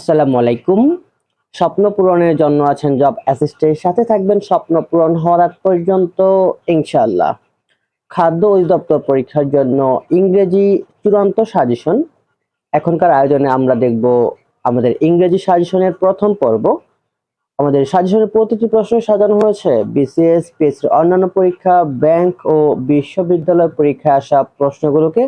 আসসালামু আলাইকুম। স্বপ্ন পূরণের জন্য আছেন জব অ্যাসিস্টের সাথে থাকবেন স্বপ্ন পূরণ হওয়ার আগ পর্যন্ত, ইনশাআল্লাহ। খাদ্য অধিদপ্তর পরীক্ষার জন্য ইংরেজি চূড়ান্ত সাজেশন এখনকার আয়োজনে আমরা দেখব আমাদের ইংরেজি সাজেশনের প্রথম পর্ব। আমাদের সাজেশনের প্রতিটি প্রশ্ন সাজানো হয়েছে। বিসিএস পিএসসি অন্যান্য পরীক্ষা ব্যাংক ও বিশ্ববিদ্যালয় পরীক্ষায় আসা প্রশ্নগুলোকে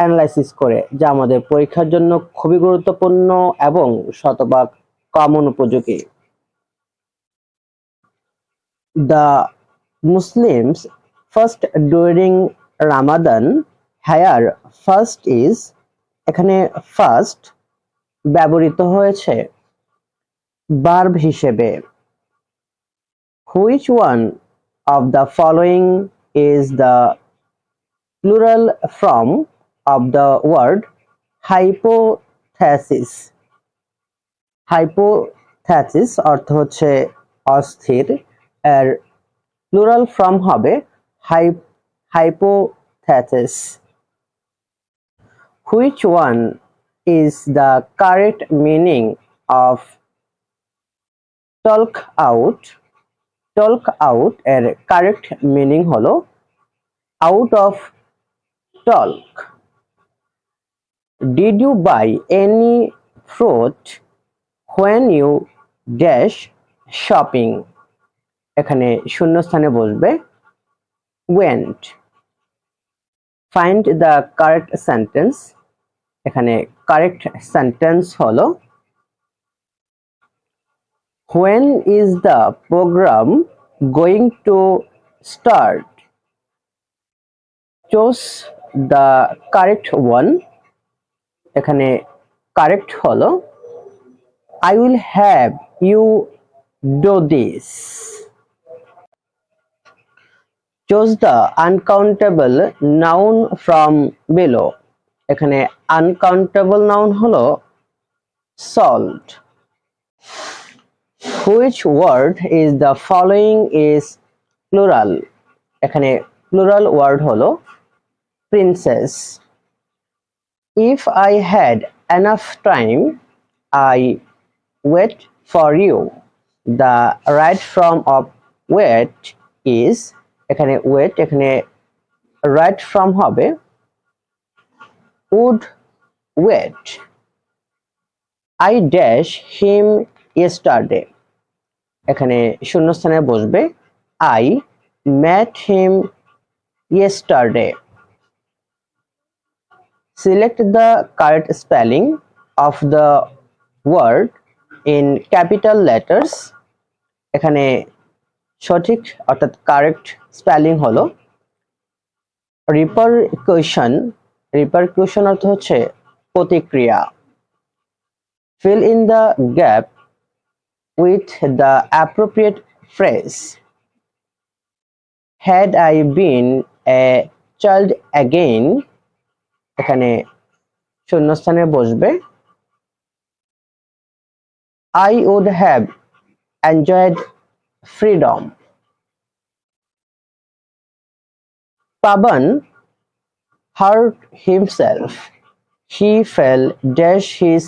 অ্যানালাইসিস করে, যা আমাদের পরীক্ষার জন্য খুবই গুরুত্বপূর্ণ এবং শতভাগ কমন উপযোগী। The Muslims first during Ramadan higher first is এখানে ফার্স্ট ব্যবহৃত হয়েছে বার্ব হিসেবে। Which one of the following is the plural from of the word hypothesis hypothesis অর্থ হচ্ছে অস্থির এর প্লুরাল ফর্ম হবে hypothesis which one is the correct meaning of talk out talk out এর correct meaning হলো out of talk Did you buy any fruit when you dash shopping? এখানে শূন্যস্থানে বসবে went. Find the correct sentence. এখানে correct sentence হলো When is the program going to start? Choose the correct one. এখানে correct হলো। I will have you do this choose the uncountable noun from below এখানে uncountable noun হলো salt which word is the following is plural এখানে plural word হলো princess If I had enough time, I wait for you. The right form of wait is এখানে wait এখানে right form হবে would wait. I dash him yesterday. এখানে শূন্যস্থানে বসবে I met him yesterday. Select the correct spelling of the word in capital letters. এখানে সঠিক অর্থাৎ correct spelling হলো রিপারকুশন রিপারকুশন অর্থ হচ্ছে প্রতিক্রিয়া fill in the gap with the appropriate phrase had I been a child again এখানে শূন্যস্থানে বসবে I would have enjoyed freedom Pavan hurt himself. He fell dash his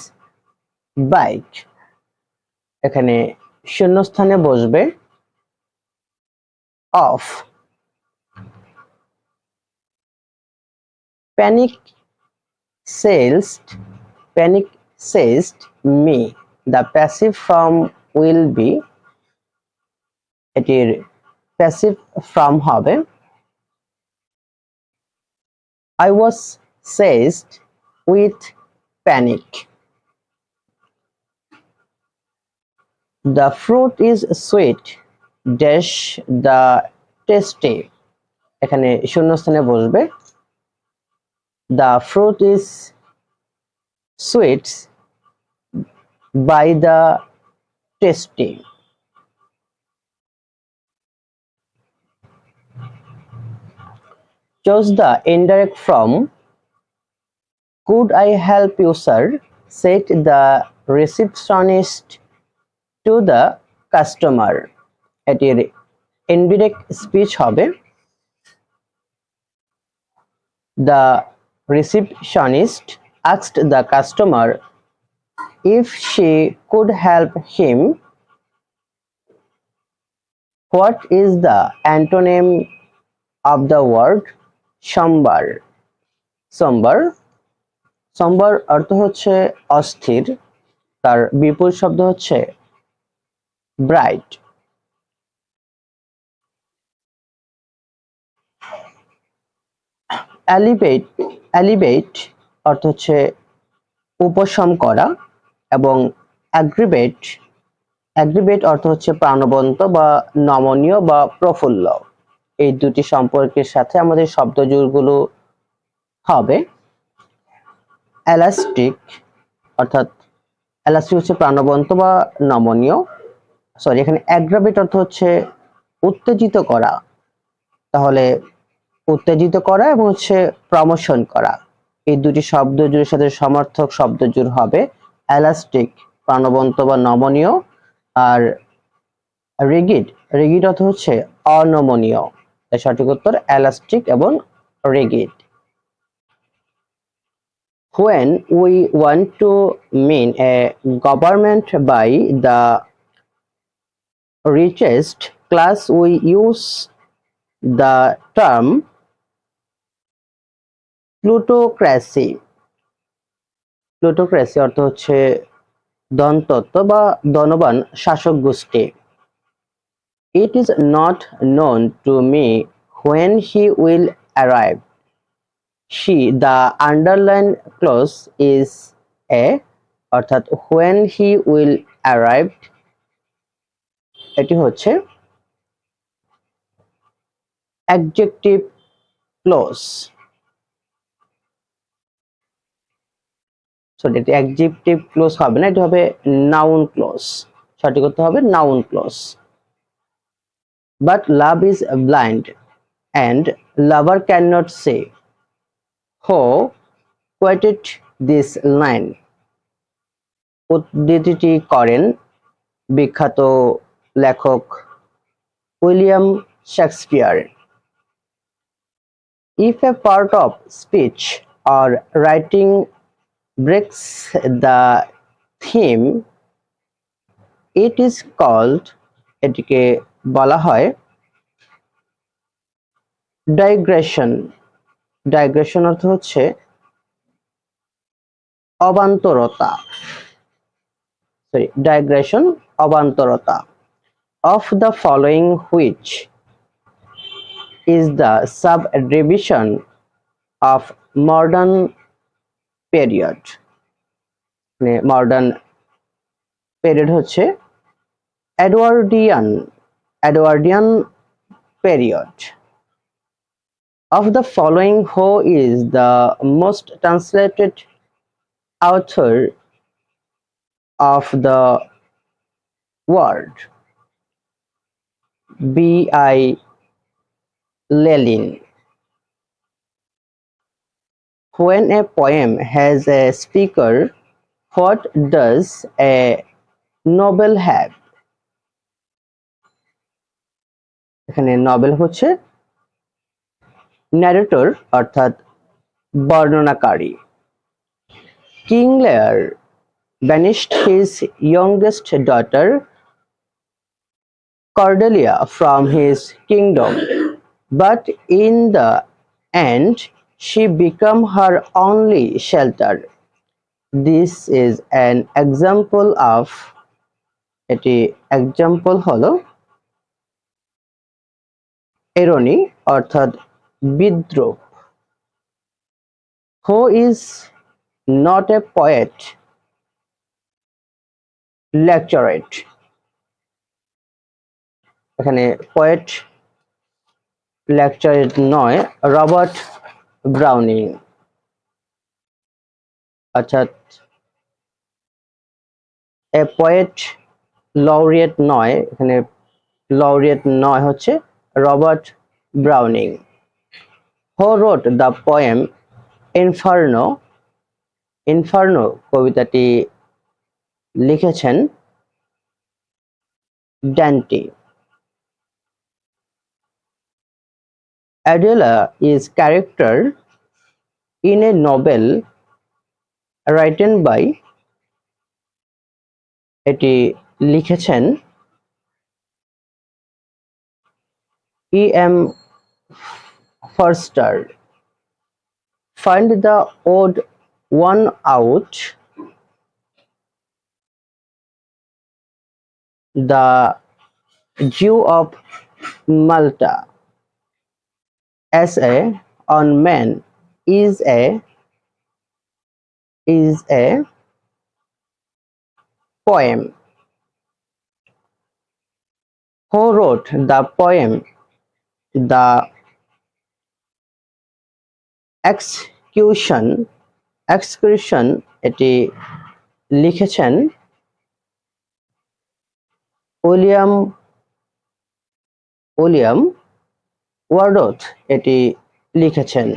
bike. এখানে শূন্যস্থানে বসবে of panic seized panic seized me the passive form will be এটির passive form হবে I was seized with panic the fruit is sweet dash the tasty এখানে শূন্যস্থানে বসবে the fruit is sweet by the tasty. Choose the indirect from Could I help you, sir? said the receptionist to the customer. এটির indirect speech হবে The receptionist asked the customer if she could help him what is the antonym of the word সোমবার সোমবার সোমবার অর্থ হচ্ছে অস্থির তার বিপুল শব্দ হচ্ছে ব্রাইট অ্যালিভেট অ্যালিভেট অর্থ হচ্ছে উপশম করা এবং অ্যাগ্রিভেট অ্যাগ্রিভেট অর্থ হচ্ছে প্রাণবন্ত বা নমনীয় বা প্রফুল্ল। এই দুটি সম্পর্কের সাথে আমাদের শব্দজোড়গুলো হবে। এলাস্টিক অর্থাৎ এলাস্টিক হচ্ছে প্রাণবন্ত বা নমনীয়। সরি এখানে অ্যাগ্রাভেট অর্থ হচ্ছে উত্তেজিত করা। তাহলে উত্তেজিত করা এবং হচ্ছে প্রমোশন করা। এই দুটি শব্দ শব্দজোড়ের সাথে সমার্থক শব্দজোড় হবে এলাস্টিক প্রাণবন্ত বা নমনীয় আর রিগিড রিগিড অর্থ হচ্ছে অনমনীয়। তাই সঠিক উত্তর এলাস্টিক এবং রিগিড when we want to mean a government by the richest class, we use the term প্লুটোক্রাসি প্লুটোক্রাসি অর্থ হচ্ছে দন্তত্ব বা দনবান শাসক গোষ্ঠী। It is not known to me when he will arrive see the underline clause is a অর্থাৎ when he will arrive এটি হচ্ছে অ্যাডজেক্টিভ ক্লোজ সো এটি অ্যাডজেক্টিভ ক্লোজ হবে না, এটি হবে নাউন ক্লোজ সঠিক করতে হবে noun clause but love is blind and lover can not say who quoted this line উদ্ধৃতিটি করেন বিখ্যাত লেখক William Shakespeare. If a part of speech or writing breaks the theme it is called এটিকে বলা হয় digression digression অর্থ হচ্ছে অবান্তরতা sorry digression অবান্তরতা of the following which is the subdivision of modern period মানে মডার্ন পেরিয়ড হচ্ছে Edwardian Edwardian period of the following who is the most translated author of the world B I Lenin when a poem has a speaker what does a novel have এখানে novel হচ্ছে narrator অর্থাৎ বর্ণনাকারী King Lear banished his youngest daughter Cordelia from his kingdom, but in the end she became her only shelter. This is an example of, এটি example হলো irony অর্থাৎ বিদ্রোহ। Who is not a poet লেকচারেট এখানে poet লেকচারেট নয় Robert Browning অর্থাৎ a poet laureate নয়, এখানে laureate নয় হচ্ছে Robert Browning. Who wrote the poem Inferno Inferno কবিতাটি লিখেছেন Dante. Adela is character in a novel written by এটি লিখেছেন E M Forster find the odd one out the Jew of Malta essay on man is a is a poem. Who wrote the poem The Execution Excursion এটি লিখেছেন William William ওয়ার্ডথ এটি লিখেছেন।